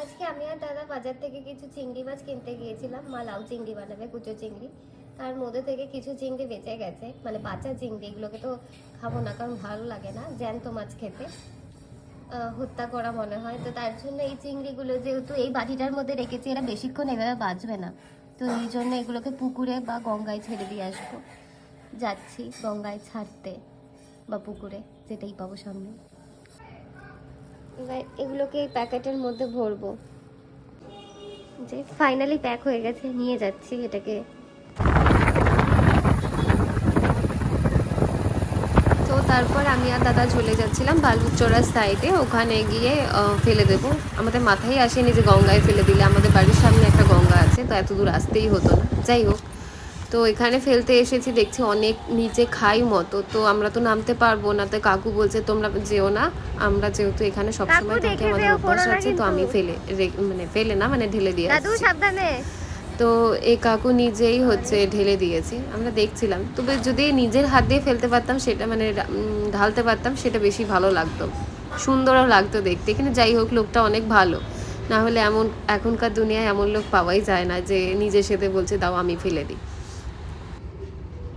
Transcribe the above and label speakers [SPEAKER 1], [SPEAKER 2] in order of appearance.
[SPEAKER 1] আজকে আমি আর দাদা বাজার থেকে কিছু চিংড়ি মাছ কিনতে গিয়েছিলাম, মা লাউ চিংড়ি বানাবে, কুচো চিংড়ি। তার মধ্যে থেকে কিছু চিংড়ি বেঁচে গেছে মানে বাচ্চা চিংড়ি, এগুলোকে তো খাব না, কারণ ভালো লাগে না, জ্যান্ত মাছ খেতে। হত্যা করা মনে হয়, তো তার জন্য এই চিংড়িগুলো যেহেতু এই বাটিটার মধ্যে রেখেছি, এরা বেশিক্ষণ এভাবে বাঁচবে না। তো এই জন্য এগুলোকে পুকুরে বা গঙ্গায় ছেড়ে দিয়ে আসব। যাচ্ছি গঙ্গায় ছাড়তে বা পুকুরে যেটাই পাবো সামনে। এবার এগুলোকে এই প্যাকেটের মধ্যে ভরবো। যে ফাইনালি প্যাক হয়ে গেছে, নিয়ে যাচ্ছি এটাকে।
[SPEAKER 2] তো তারপর আমি আর দাদা চলে যাচ্ছিলাম বালুচোড়ার সাইডে ওখানে গিয়ে ফেলে দেবো। আমাদের মাথায় আসেনি যে গঙ্গায় ফেলে দিলে। আমাদের বাড়ির সামনে একটা গঙ্গা আছে, তো এত দূর আসতেই হতো না। যাই হোক। তো এখানে ফেলতে এসেছি দেখছি অনেক নিচে খাই মতো তো আমরা তো নামতে পারব না। তো কাকু বলছে তোমরা যেও না আমরা যেহেতু এখানে সবসময় থাকি আমাদের অভ্যাস আছে তো আমি ফেলে মানে ফেলে না মানে ঢেলে দিয়ে
[SPEAKER 1] সাবধানে।
[SPEAKER 2] তো এই কাকু নিজেই হচ্ছে ঢেলে দিয়েছি আমরা দেখছিলাম। তবে যদি নিজের হাত দিয়ে ফেলতে পারতাম সেটা মানে ঢালতে পারতাম সেটা বেশি ভালো লাগতো। সুন্দরও লাগতো দেখতে কিন্তু যাই হোক লোকটা অনেক ভালো। না হলে এমন এখনকার দুনিয়ায় এমন লোক পাওয়াই যায় না যে নিজে সেতে বলছে দাও আমি ফেলে দিই।